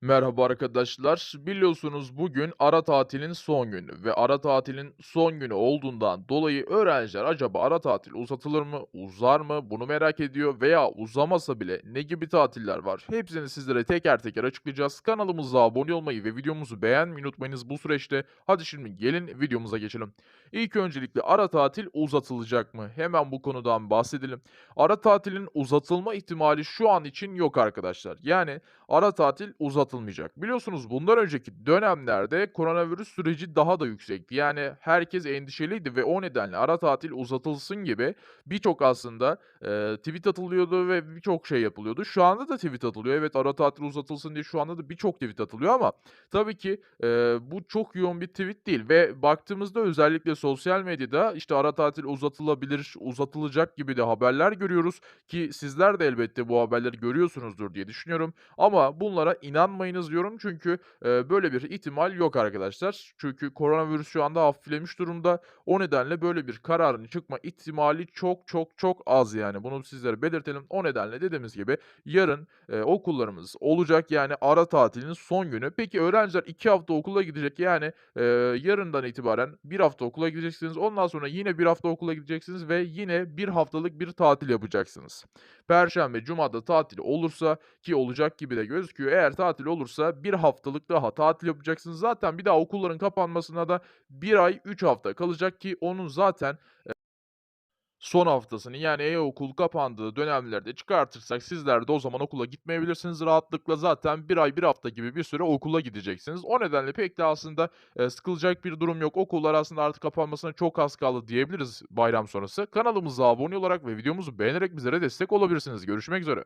Merhaba arkadaşlar. Biliyorsunuz bugün ara tatilin son günü ve ara tatilin son günü olduğundan dolayı öğrenciler acaba ara tatil uzatılır mı, uzar mı bunu merak ediyor veya uzamasa bile ne gibi tatiller var? Hepsini sizlere teker teker açıklayacağız. Kanalımıza abone olmayı ve videomuzu beğenmeyi unutmayınız bu süreçte. Hadi şimdi gelin videomuza geçelim. İlk öncelikle ara tatil uzatılacak mı? Hemen bu konudan bahsedelim. Ara tatilin uzatılma ihtimali şu an için yok arkadaşlar. Yani ara tatil uzatılmayacak. Biliyorsunuz bundan önceki dönemlerde koronavirüs süreci daha da yüksekti. Yani herkes endişeliydi ve o nedenle ara tatil uzatılsın gibi birçok aslında eee, tweet atılıyordu ve birçok şey yapılıyordu. Şu anda da tweet atılıyor. Evet ara tatil uzatılsın diye şu anda da birçok tweet atılıyor ama tabii ki eee, bu çok yoğun bir tweet değil ve baktığımızda özellikle sosyal medyada işte ara tatil uzatılabilir, uzatılacak gibi de haberler görüyoruz ki sizler de elbette bu haberleri görüyorsunuzdur diye düşünüyorum. Ama bunlara inanmayınız diyorum çünkü, eee, böyle bir ihtimal yok arkadaşlar. Çünkü koronavirüs şu anda hafiflemiş durumda. O nedenle böyle bir kararın çıkma ihtimali çok çok çok az yani. Bunu sizlere belirtelim. O nedenle dediğimiz gibi yarın, eee, okullarımız olacak. Yani ara tatilin son günü. Peki öğrenciler 2 hafta okula gidecek. Yani, eee, yarından itibaren bir hafta okula gideceksiniz. Ondan sonra yine bir hafta okula gideceksiniz ve yine bir haftalık bir tatil yapacaksınız. Perşembe, cuma da tatil olursa ki olacak gibi de gözüküyor. Eğer tatil olursa bir haftalık daha tatil yapacaksınız. Zaten bir daha okulların kapanmasına da bir ay 3 hafta kalacak ki onun zaten son haftasını yani e-okul kapandığı dönemlerde çıkartırsak sizler de o zaman okula gitmeyebilirsiniz rahatlıkla. Zaten bir ay, bir hafta gibi bir süre okula gideceksiniz. O nedenle pek de aslında, eee, sıkılacak bir durum yok. Okullar aslında artık kapanmasına çok az kaldı diyebiliriz bayram sonrası. Kanalımıza abone olarak ve videomuzu beğenerek bizlere destek olabilirsiniz. Görüşmek üzere.